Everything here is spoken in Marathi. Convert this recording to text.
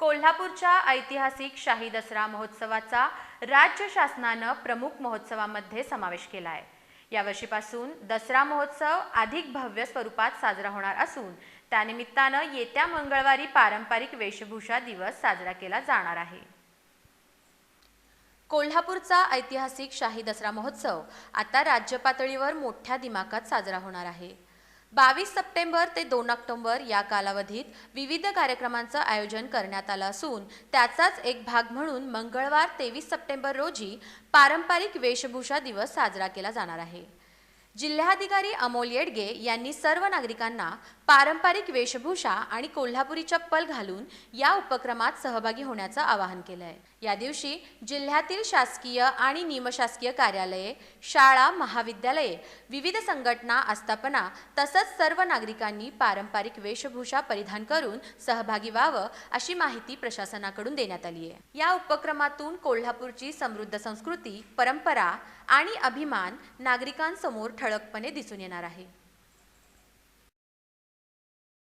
कोल्हापूरच्या ऐतिहासिक शाही दसरा महोत्सवाचा राज्य शासनानं प्रमुख महोत्सवामध्ये समावेश केला आहे यावर्षीपासून दसरा महोत्सव अधिक भव्य स्वरूपात साजरा होणार असून त्यानिमित्तानं येत्या मंगळवारी पारंपरिक वेशभूषा दिवस साजरा केला जाणार आहे. कोल्हापूरचा ऐतिहासिक शाही दसरा महोत्सव आता राज्य पातळीवर मोठ्या दिमाकात साजरा होणार आहे. बावीस सप्टेंबर ते दोन ऑक्टोबर या कालावधीत विविध कार्यक्रमांचं आयोजन करण्यात आलं असून त्याचाच एक भाग म्हणून मंगळवार तेवीस सप्टेंबर रोजी पारंपरिक वेशभूषा दिवस साजरा केला जाणार आहे. जिल्हाधिकारी अमोल येडगे यांनी सर्व नागरिकांना पारंपरिक वेशभूषा आणि कोल्हापुरी चप्पल घालून या उपक्रमात सहभागी होण्याचं आवाहन केलं आहे या दिवशी जिल्ह्यातील शासकीय आणि निमशासकीय कार्यालये शाळा महाविद्यालये विविध संघटना आस्थापना तसंच सर्व नागरिकांनी पारंपरिक वेशभूषा परिधान करून सहभागी व्हावं अशी माहिती प्रशासनाकडून देण्यात आली आहे. या उपक्रमातून कोल्हापूरची समृद्ध संस्कृती परंपरा आणि अभिमान नागरिकांसमोर ठळकपणे दिसून येणार आहे.